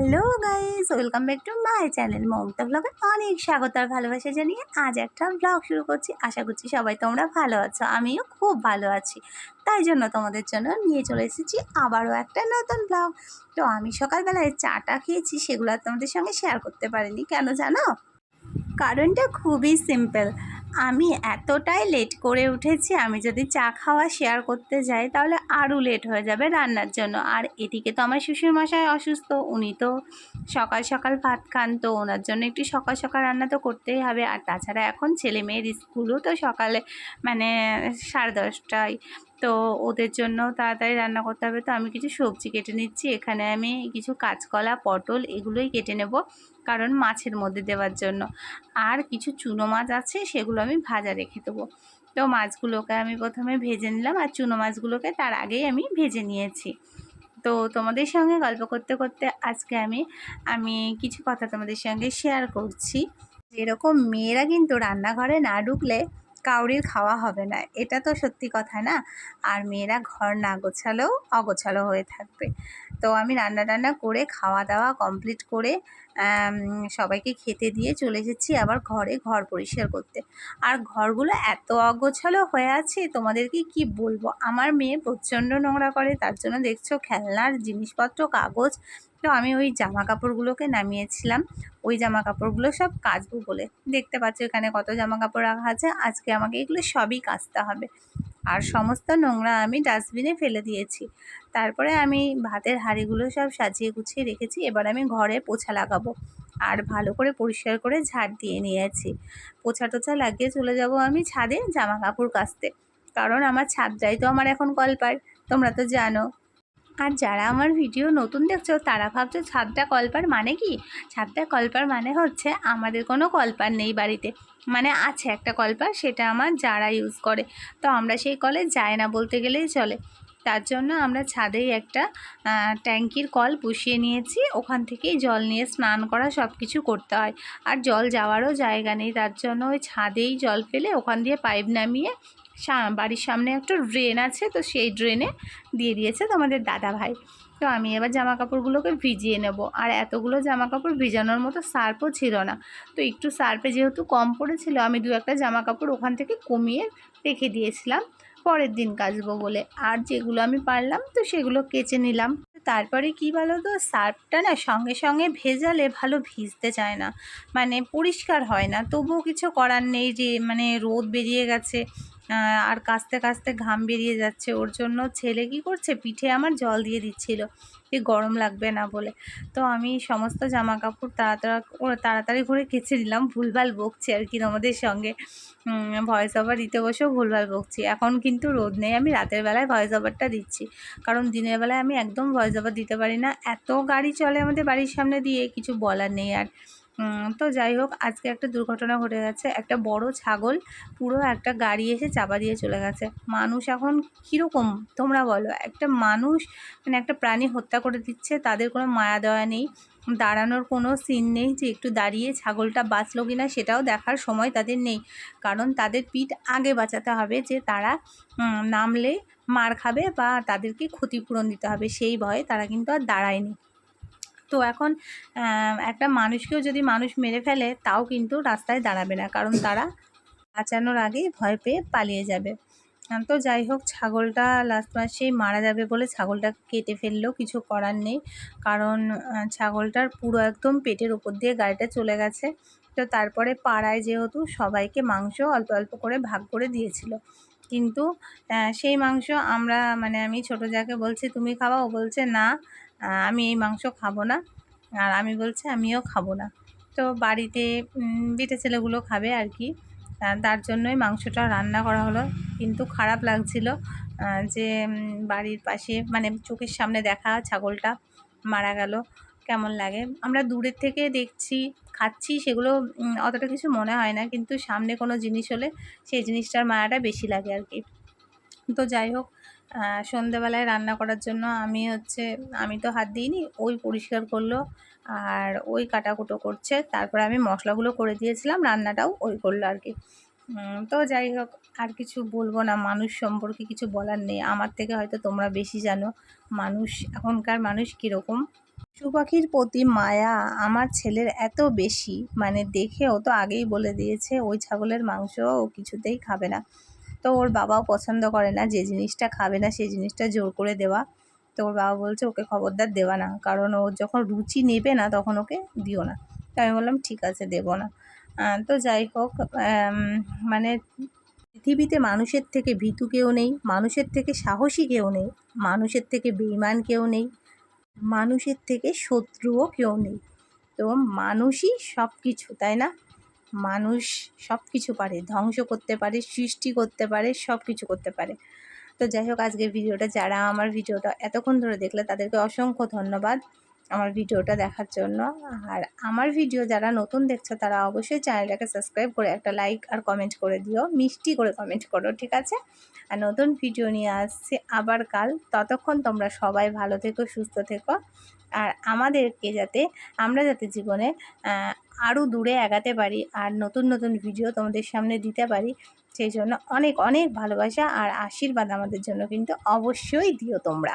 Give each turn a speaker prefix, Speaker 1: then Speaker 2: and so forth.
Speaker 1: Hello guys, welcome back to my channel Mamata ব্লগে অনেক স্বাগত আর ভালোবাসা জানিয়ে আজ একটা ব্লগ শুরু করছি। আশা করছি সবাই তোমরা ভালো আছো, আমিও খুব ভালো আছি। তাই জন্য তোমাদের জন্য নিয়ে চলে এসেছি আবারও একটা নতুন ব্লগ। তো আমি সকালবেলায় চাটা খেয়েছি, সেগুলো তোমাদের সঙ্গে শেয়ার করতে পারিনি, কেন জানো? কারণটা খুবই সিম্পল আমি এতটাই লেট করে উঠেছি, আমি যদি চা খাওয়া শেয়ার করতে যাই, তাহলে আরও লেট হয়ে যাবে রান্নার জন্য। আর এদিকে তো আমার শ্বশুরমশাই অসুস্থ, উনি তো সকাল সকাল ভাত খান, তো ওনার জন্য একটু সকাল সকাল রান্না তো করতেই হবে। আর তাছাড়া এখন ছেলে মেয়ের স্কুলও তো সকালে মানে সাড়ে দশটায় তো ওদের জন্য তাড়াতাড়ি রান্না করতে হবে। তো আমি কিছু সবজি কেটে নিচ্ছি। এখানে আমি কিছু কাঁচকলা, পটল এগুলোই কেটে নেব কারণ মাছের মধ্যে দেওয়ার জন্য। আর কিছু চুনো মাছ আছে, সেগুলো আমি ভাজা রেখে দেবো। তো মাছগুলোকে আমি প্রথমে ভেজে নিলাম আর চুনো মাছগুলোকে তার আগেই আমি ভেজে নিয়েছি। তো তোমাদের সঙ্গে গল্প করতে করতে আজকে আমি আমি কিছু কথা তোমাদের সঙ্গে শেয়ার করছি। যেরকম মেয়েরা কিন্তু রান্নাঘরে না ঢুকলে কাউরির খাওয়া হবে না। এটা তো সত্যি কথা না। আর মেয়েরা ঘর না গোছালেও অগোছালো হয়ে থাকবে। তো আমি রান্না টান্না করে, খাওয়া দাওয়া কমপ্লিট করে সবাইকে খেতে দিয়ে চলে এসেছি আবার ঘরে ঘর পরিষ্কার করতে। আর ঘরগুলো এত অগোছালো হয়ে আছে, তোমাদেরকে কি বলব? আমার মেয়ে প্রচণ্ড নোংরা করে, তার জন্য দেখছ খেলনার জিনিসপত্র, কাগজ তো আমি ওই জামা কাপড়গুলোকে নামিয়েছিলাম। ওই জামা কাপড়গুলো সব কাচবো বলে। দেখতে পাচ্ছ এখানে কত জামা কাপড় রাখা আছে। আজকে আমাকে এগুলো সবই কাচতে হবে। আর সমস্ত নোংরা আমি ডাস্টবিনে ফেলে দিয়েছি। তারপরে আমি ভাতের হাঁড়িগুলো সব সাজিয়ে গুছিয়ে রেখেছি। এবার আমি ঘরে পোছা লাগাবো। আর ভালো করে পরিষ্কার করে ঝাড় দিয়ে নিয়েছি। পোছা টোছা লাগিয়ে চলে যাব আমি ছাদে জামা কাপড় কাচতে। কারণ আমার ছাদটাই তো আমার এখন কলপার। তোমরা তো জানো। আর যারা আমার ভিডিও নতুন দেখছ, তারা ভাবছে ছাদটা কলপার মানে কি? ছাদটা কলপার মানে হচ্ছে আমাদের কোনো কলপার নেই বাড়িতে। মানে আছে একটা কলপার, সেটা আমার যারা ইউজ করে। তো আমরা সেই কলে যাই না বলতে গেলেই চলে। তার জন্য আমরা ছাদেই একটা ট্যাঙ্কির কল বসিয়ে নিয়েছি। ওখান থেকেই জল নিয়ে স্নান করা সব কিছু করতে হয়। আর জল যাওয়ারও জায়গা নেই। তার জন্য ওই ছাদেই জল ফেলে ওখান দিয়ে পাইপ নামিয়ে বাড়ির সামনে একটা ড্রেন আছে তো সেই ড্রেনে দিয়ে দিয়েছে তোমাদের দাদা ভাই তো আমি এবার জামা কাপড়গুলোকে ভিজিয়ে নেব। আর এতগুলো জামা কাপড় ভিজানোর মতো সার্ফও ছিল না। তো একটু সার্ফে যেহেতু কম পড়েছিল, আমি দু একটা জামা কাপড় ওখান থেকে কমিয়ে রেখে দিয়েছিলাম। পরের দিন কাচবো বলে। আর যেগুলো আমি পারলাম, তো সেগুলো কেচে নিলাম। তারপরে কি বলো তো সার্ফটা না সঙ্গে সঙ্গে ভেজালে ভালো ভিজতে চায় না। মানে পরিষ্কার হয় না। তবুও কিছু করার নেই যে মানে রোদ বেরিয়ে গেছে। আর কাস্তে কাস্তে ঘাম বেরিয়ে যাচ্ছে। ওর জন্য ছেলে কি করছে? পিঠে আমার জল দিয়ে দিচ্ছিল। যে গরম লাগবে না বলে। তো আমি সমস্ত জামা কাপড় তাড়াতাড়ি তাড়াতাড়ি করে কেচে দিলাম ভুলভাল বকছি আর কি তোমাদের সঙ্গে। ভয়েস ওভার দিতে বসেও ভুলভাল বকছি। এখন কিন্তু রোদ নেই। আমি রাতের বেলায় ভয়েস ওভারটা দিচ্ছি। কারণ দিনের বেলায় আমি একদম ভয়েস ওভার দিতে পারি না। এত গাড়ি চলে আমাদের বাড়ির সামনে দিয়ে। কিছু বলার নেই আর। তো যাই হোক, আজকে একটা দুর্ঘটনা ঘটে গেছে। একটা বড় ছাগল পুরো একটা গাড়ি এসে চাপা দিয়ে চলে গেছে। মানুষ এখন কীরকম, তোমরা বলো? একটা মানুষ মানে একটা প্রাণী হত্যা করে দিচ্ছে, তাদের কোনো মায়া দেওয়া নেই। দাঁড়ানোর কোনো সিন নেই যে একটু দাঁড়িয়ে ছাগলটা বাঁচলো কি না সেটাও দেখার সময় তাদের নেই। কারণ তাদের পিঠ আগে বাঁচাতে হবে যে তারা নামলে মার খাবে বা তাদেরকে ক্ষতিপূরণ দিতে হবে। সেই ভয়ে তারা কিন্তু আর দাঁড়ায়নি। তো এখন একটা মানুষকেও যদি মানুষ মেরে ফেলে, তাও কিন্তু রাস্তায় দাঁড়াবে না। কারণ তারা বাঁচানোর আগেই ভয় পেয়ে পালিয়ে যাবে। তো যাই হোক, ছাগলটা লাস্ট মাসেই মারা যাবে বলে ছাগলটা কেটে ফেললেও কিছু করার নেই। কারণ ছাগলটার পুরো একদম পেটের উপর দিয়ে গাড়িটা চলে গেছে। তো তারপরে পাড়ায় যেহেতু সবাইকে মাংস অল্প অল্প করে ভাগ করে দিয়েছিল। কিন্তু সেই মাংস আমরা মানে আমি ছোটো যাকে বলছি, তুমি খাওয়া ও বলছে, না। আমি এই মাংস খাব না। আর আমি বলছি, আমিও খাব না। তো বাড়িতে বেটে ছেলেগুলো খাবে আর কি। তার জন্যই মাংসটা রান্না করা হলো। কিন্তু খারাপ লাগছিল যে বাড়ির পাশে মানে চোখের সামনে দেখা ছাগলটা মারা গেল। কেমন লাগে? আমরা দূরের থেকে দেখছি, খাচ্ছি, সেগুলো অতটা কিছু মনে হয় না। কিন্তু সামনে কোনো জিনিস হলে সেই জিনিসটার মায়াটা বেশি লাগে আর কি। তো যাই হোক সন্ধেবেলায় রান্না করার জন্য আমি হচ্ছে, আমি তো হাত দিইনি, ওই পরিষ্কার করল আর ওই কাটাকুটো করছে। তারপরে আমি মশলাগুলো করে দিয়েছিলাম, রান্নাটাও ওই করল আর কি। তো যাই হোক, আর কিছু বলব না, মানুষ সম্পর্কে কিছু বলার নেই। আমার থেকে হয়তো তোমরা বেশি জানো, মানুষ, এখনকার মানুষ কীরকম? পশু পাখির প্রতি মায়া আমার ছেলের এত বেশি মানে দেখে ও তো আগেই বলে দিয়েছে, ওই ছাগলের মাংস ও কিছুতেই খাবে না। তো ওর বাবাও পছন্দ করে না, যে জিনিসটা খাবে না সেই জিনিসটা জোর করে দেওয়া। তো ওর বাবা বলছে, ওকে খবরদার দেওয়া না, কারণ ও যখন রুচি নেবে না তখন ওকে দিও না। তো আমি বললাম, ঠিক আছে, দেবো না। তো যাই হোক মানে পৃথিবীতে মানুষের থেকে ভীতু কেউ নেই, মানুষের থেকে সাহসী কেউ নেই, মানুষের থেকে বেইমান কেউ নেই, মানুষের থেকে শত্রুও কেউ নেই। তো মানুষই সব কিছু তাই না? মানুষ সব কিছু পারে, ধ্বংস করতে পারে, সৃষ্টি করতে পারে সব কিছু করতে পারে। তো যাই হোক, আজকের ভিডিওটা, যারা আমার ভিডিওটা এতক্ষণ ধরে দেখলে তাদেরকে অসংখ্য ধন্যবাদ। আমার ভিডিওটা দেখার জন্য। আর আমার ভিডিও যারা নতুন দেখছ, তারা অবশ্যই চ্যানেলটাকে সাবস্ক্রাইব করে একটা লাইক আর কমেন্ট করে দিও। মিষ্টি করে কমেন্ট করো, ঠিক আছে? আর নতুন ভিডিও নিয়ে আসছে আবার কাল। ততক্ষণ তোমরা সবাই ভালো থেকো, সুস্থ থেকো। আর আমাদেরকে যাতে, আমরা যাতে জীবনে আরও দূরে এগাতে পারি আর নতুন নতুন ভিডিও তোমাদের সামনে দিতে পারি, সেই জন্য অনেক অনেক ভালোবাসা আর আশীর্বাদ আমাদের জন্য কিন্তু অবশ্যই দিও তোমরা।